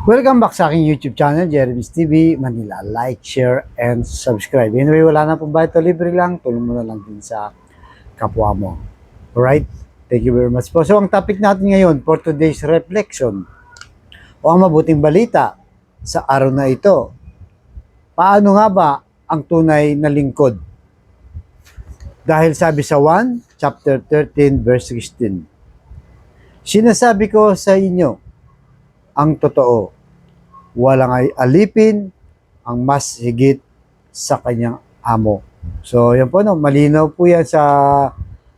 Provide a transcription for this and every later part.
Welcome back sa aking YouTube channel, Jeremy's TV, Manila. Like, share, and subscribe. Anyway, wala na pong bayad to libre lang. Tulong mo na lang din sa kapwa mo. Alright? Thank you very much po. So, ang topic natin ngayon for today's reflection o ang mabuting balita sa araw na ito. Paano nga ba ang tunay na lingkod? Dahil sabi sa 1, chapter 13, verse 16. Sinasabi ko sa inyo, ang totoo. Walang ay alipin ang mas higit sa kanyang amo. So, yan po, no, malinaw po yan sa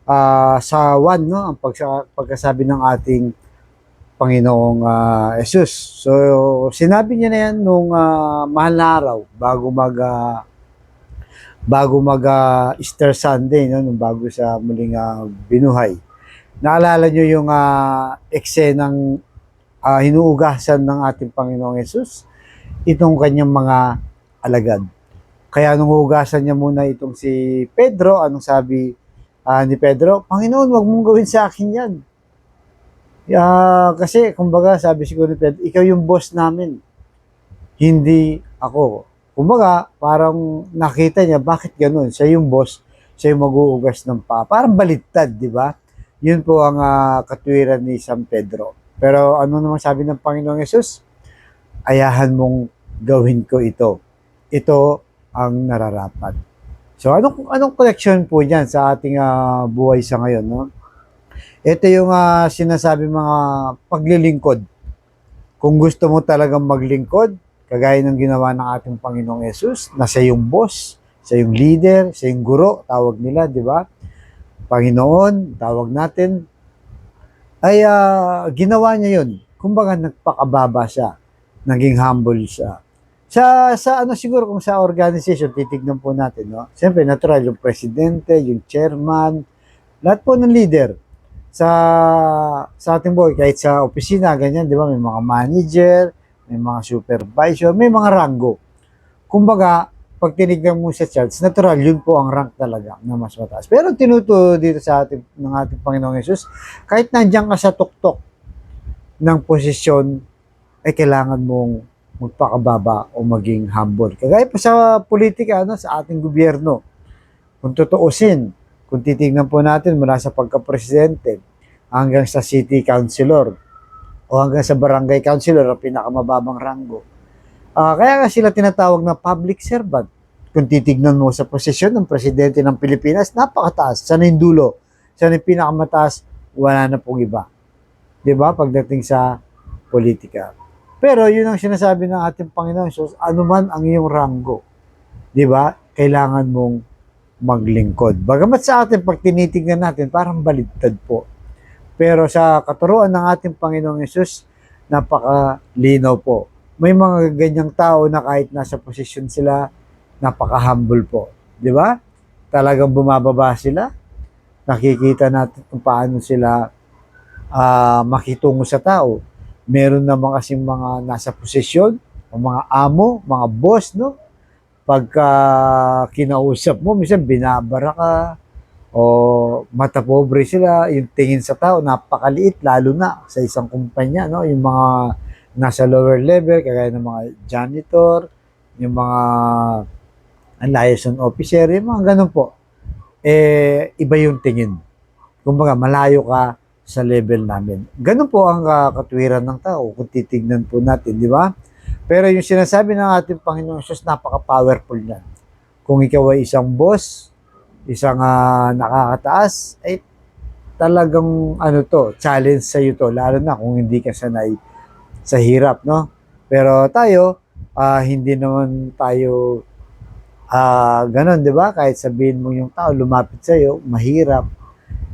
ah, sa one, no, ang pagkasabi ng ating Panginoong ah, Jesus. So, sinabi niya na yan nung ah, mahal na araw, bago mag ah, bago mag ah, Easter Sunday, no, nung bago sa muling ah, binuhay. Naalala niyo yung uh, eksenang uh, hinuugasan ng ating Panginoong Yesus, itong kanyang mga alagad. Kaya nung hugasan niya muna itong si Pedro, anong sabi ah, ni Pedro? Panginoon, wag mong gawin sa akin yan. Ah, kasi, kumbaga, sabi siguro ni Pedro, ikaw yung boss namin. Hindi ako. Kumbaga, parang nakita niya, bakit ganun? Siya yung boss, siya yung mag-uugas ng pa. Parang baliktad, di ba? Yun po ang ah, katwiran ni San Pedro. Pero ano naman sabi ng Panginoong Yesus? Ayahan mong gawin ko ito. Ito ang nararapat. So anong anong connection po niyan sa ating ah, buhay sa ngayon, no? Ito yung ah, sinasabi mga paglilingkod. Kung gusto mo talagang maglingkod, kagaya ng ginawa ng ating Panginoong Yesus, na siya yung boss, siya yung leader, siya yung guro, tawag nila, di ba? Panginoon, tawag natin, ay ah, ginawa niya yun. Kumbaga nagpakababa siya. Naging humble siya. Sa, sa ano siguro kung sa organization, titignan po natin, no? Siyempre, natural, yung presidente, yung chairman, lahat po ng leader sa sa ating buhay, kahit sa opisina, ganyan, di ba? May mga manager, may mga supervisor, may mga ranggo. Kumbaga, pag tinignan mo sa charts, natural, yun po ang rank talaga na mas mataas. Pero tinuto dito sa ating, ng ating Panginoong Yesus, kahit nandiyan ka sa tuktok ng posisyon, ay kailangan mong magpakababa o maging humble. Kagaya pa sa politika, ano, sa ating gobyerno. Kung tutuusin, kung titignan po natin mula sa pagka-presidente hanggang sa city councilor o hanggang sa barangay councilor, ang pinakamababang ranggo. Ah, kaya nga sila tinatawag na public servant. Kung titignan mo sa posisyon ng presidente ng Pilipinas, napakataas. Sana yung dulo. Sana yung pinakamataas, wala na pong iba. ba? Pagdating sa politika. Pero yun ang sinasabi ng ating Panginoon Jesus, anuman ang iyong ranggo, 'di ba? Kailangan mong maglingkod. Bagamat sa atin pag tinitingnan natin, parang baliktad po. Pero sa katuruan ng ating Panginoong Yesus, napakalinaw po. May mga ganyang tao na kahit nasa posisyon sila, napaka-humble po. Di ba? Talagang bumababa sila. Nakikita natin kung paano sila ah, makitungo sa tao. Meron naman kasing mga nasa posisyon, mga amo, mga boss, no? Pagka kinausap mo, minsan binabara ka, o mata pobre sila, yung tingin sa tao, napakaliit, lalo na sa isang kumpanya, no? Yung mga nasa lower level, kagaya ng mga janitor, yung mga liaison officer, yung mga ganun po. Eh, iba yung tingin. Kumbaga, malayo ka sa level namin. Ganun po ang ah, katwiran ng tao kung titignan po natin, di ba? Pero yung sinasabi ng ating Panginoong Jesus, napaka-powerful niyan. Kung ikaw ay isang boss, isang ah, nakakataas, ay talagang ano to, challenge sa iyo to, lalo na kung hindi ka sanay sa hirap, no? Pero tayo, ah, hindi naman tayo ah ganun, 'di ba? Kahit sabihin mo yung tao lumapit sa iyo, mahirap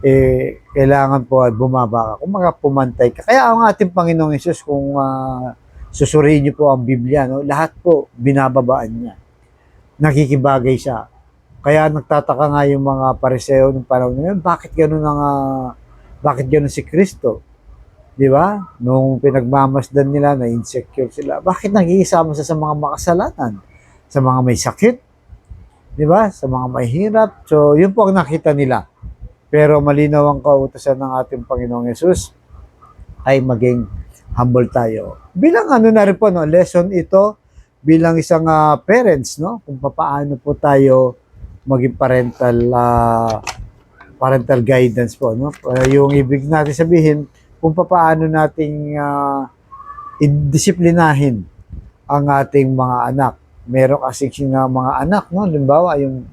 eh kailangan po at bumaba ka. Kung mga pumantay ka. Kaya ang ating Panginoong Yesus kung ah, susuriin niyo po ang Biblia, no? Lahat po binababaan niya. Nakikibagay siya. Kaya nagtataka nga yung mga pariseo ng panahon na bakit ganun ang ah, bakit ganun si Kristo? Di ba? Nung pinagmamasdan nila na insecure sila, bakit nag-iisama siya sa mga makasalanan? Sa mga may sakit? Di ba? Sa mga may hirap. So, yun po ang nakita nila. Pero malinaw ang kautosan ng ating Panginoong Yesus ay maging humble tayo. Bilang ano na rin po, no, lesson ito bilang isang ah, parents, no, kung paano po tayo maging parental ah, parental guidance po, no. Ah, yung ibig natin sabihin kung paano nating uh, indisiplinahin ang ating mga anak. Meron kasi nga mga anak, no, limbawa yung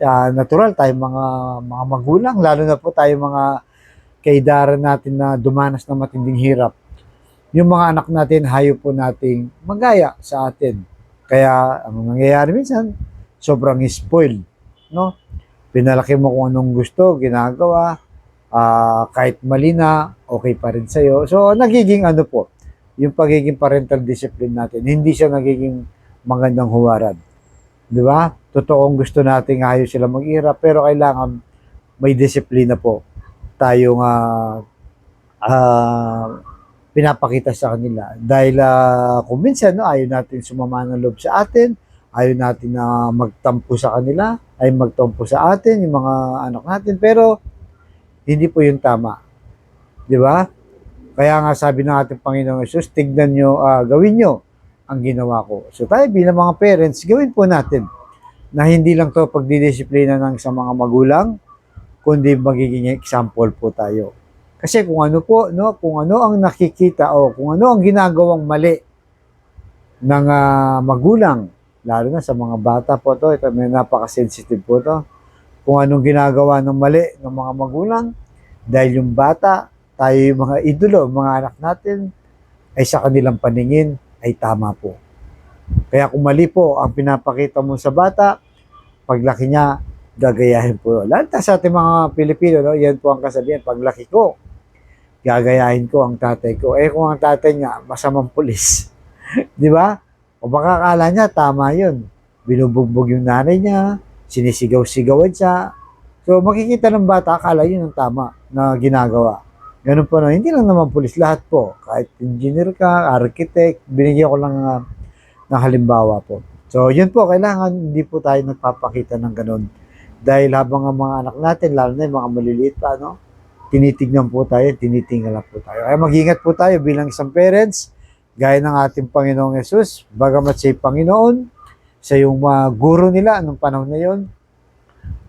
ah, natural tayo mga mga magulang, lalo na po tayo mga kaidaran natin na dumanas ng matinding hirap. Yung mga anak natin, hayo po nating magaya sa atin. Kaya ang nangyayari minsan, sobrang spoiled, no? Pinalaki mo kung anong gusto, ginagawa, ah, kahit mali na, okay pa rin sa'yo. So, nagiging ano po, yung pagiging parental discipline natin, hindi siya nagiging magandang huwarad. Di ba? Totoong gusto nating ayos sila mag-irap, pero kailangan may disiplina po tayong ah, ah, pinapakita sa kanila. Dahil ah, kung minsan no, ayaw natin sumama ng loob sa atin, ayaw natin na magtampo sa kanila, ay magtampo sa atin, yung mga anak natin, pero hindi po yung tama. Di ba? Kaya nga sabi ng ating Panginoong Yesus, tignan nyo, ah, gawin nyo ang ginawa ko. So tayo bilang mga parents, gawin po natin na hindi lang to pagdidisiplina ng isang mga magulang, kundi magiging example po tayo. Kasi kung ano po, no, kung ano ang nakikita o kung ano ang ginagawang mali ng ah, magulang, lalo na sa mga bata po to, ito may napaka-sensitive po to. Kung anong ginagawa ng mali ng mga magulang, dahil yung bata, tayo yung mga idolo, mga anak natin, ay sa kanilang paningin ay tama po. Kaya kung mali po ang pinapakita mo sa bata, paglaki niya, gagayahin po. Lalo na sa ating mga Pilipino, no? yan po ang kasabihan, paglaki ko, gagayahin ko ang tatay ko. Eh kung ang tatay niya, masamang pulis. Di ba? O baka akala niya, tama yun. Binubugbog yung nanay niya, sinisigaw-sigawan siya. So makikita ng bata, akala yun ang tama na ginagawa. Ganun po na, hindi lang naman pulis, lahat po. Kahit engineer ka, architect, binigyan ko lang uh, ng halimbawa po. So yun po, kailangan hindi po tayo nagpapakita ng ganun. Dahil habang ang mga anak natin, lalo na yung mga maliliit pa, no? tinitignan po tayo, tinitingala po tayo. Kaya mag-ingat po tayo bilang isang parents, gaya ng ating Panginoong Yesus, bagamat siya Panginoon, siya yung mga guro nila anong panahon na yon.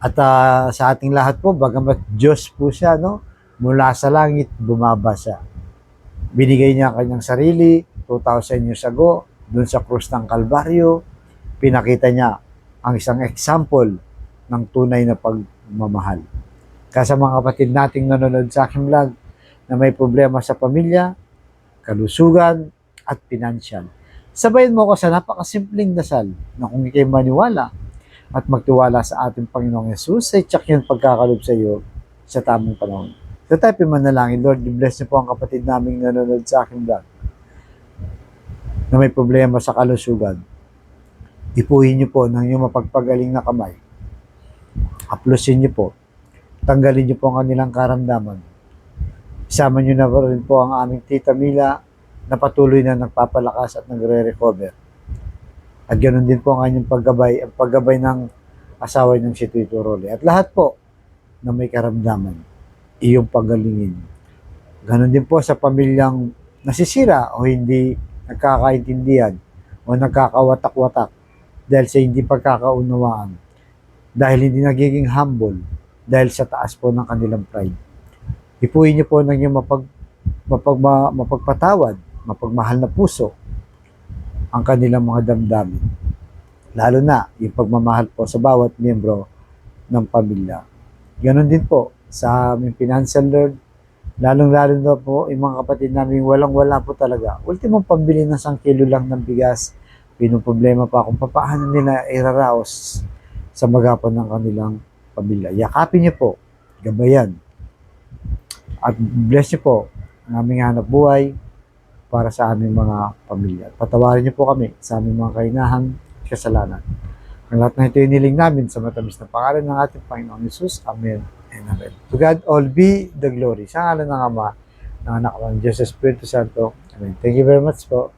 At ah, sa ating lahat po, bagamat Diyos po siya, no? mula sa langit, bumaba siya. Binigay niya ang kanyang sarili, 2,000 years ago, dun sa krus ng Kalbaryo, pinakita niya ang isang example ng tunay na pagmamahal. Kaya sa mga kapatid nating nanonood sa aking vlog na may problema sa pamilya, kalusugan, at pinansyal. Sabayin mo ko sa napakasimpleng dasal na kung ikay maniwala at magtiwala sa ating Panginoong Yesus, ay tsak yung pagkakalob sa iyo sa tamang panahon. So tayo manalangin, Lord, bless niyo po ang kapatid naming nanonood sa aking vlog na may problema sa kalusugan. Ipuhin niyo po ng iyong mapagpagaling na kamay. Haplusin niyo po. Tanggalin niyo po ang kanilang karamdaman. Isama niyo na rin po ang aming tita Mila na patuloy na nagpapalakas at nagre-recover. At ganoon din po ang kanyang paggabay, ang paggabay ng asawa ng si Tito Rolly. At lahat po na may karamdaman, iyong pagalingin. Ganon din po sa pamilyang nasisira o hindi nagkakaintindihan o nagkakawatak-watak dahil sa hindi pagkakaunawaan, dahil hindi nagiging humble, dahil sa taas po ng kanilang pride. Ipuin niyo po ng iyong mapag, mapag, ma- mapagpatawad, mapagmahal na puso ang kanilang mga damdamin. Lalo na yung pagmamahal po sa bawat miyembro ng pamilya. Ganon din po sa aming financial Lord, lalong-lalo na po yung mga kapatid namin walang-wala po talaga. Ultimong pambili ng isang kilo lang ng bigas, pinuproblema pa kung paano nila iraraos sa magapan ng kanilang pamilya. Yakapin niyo po, gabayan. At bless niyo po ang aming hanap buhay para sa aming mga pamilya. Patawarin niyo po kami sa aming mga kainahan, kasalanan. Ang lahat na ito iniling namin sa matamis na pangalan ng ating Panginoong Yesus. Amen and Amen. To God all be the glory. Sa ngalan ng Ama, ng Anak ng Diyos, Espiritu Santo. Amen. Thank you very much po.